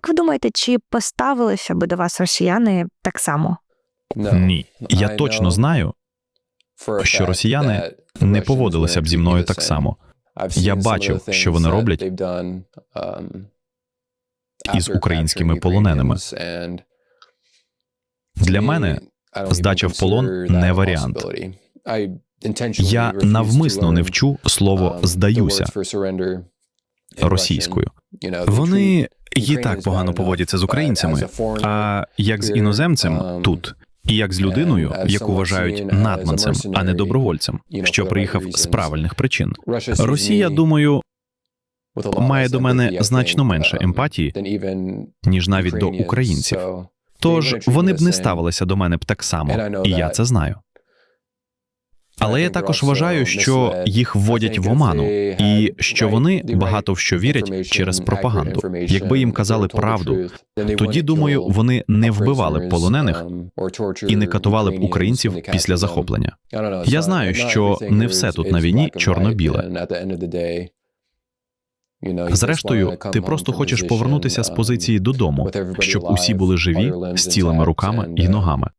Як ви думаєте, чи поставилися би до вас росіяни так само? Ні, я точно знаю, що росіяни не поводилися б зі мною так само. Я бачив, що вони роблять із українськими полоненими. Для мене здача в полон не варіант. Я навмисно не вчу слово здаюся російською. Вони і так погано поводяться з українцями. А як з іноземцем тут, І як з людиною, яку вважають надманцем, а не добровольцем, що приїхав з правильних причин. Росія, думаю, має до мене значно менше емпатії, ніж навіть до українців. Тож вони б не ставилися до мене б так само, і я це знаю. Але я також вважаю, що їх вводять в оману, і що вони багато в що вірять через пропаганду. Якби їм казали правду, тоді думаю, вони не вбивали б полонених і не катували б українців після захоплення. Я знаю, що не все тут на війні чорно-біле. Зрештою, ти просто хочеш повернутися з позиції додому, щоб усі були живі з цілими руками і ногами.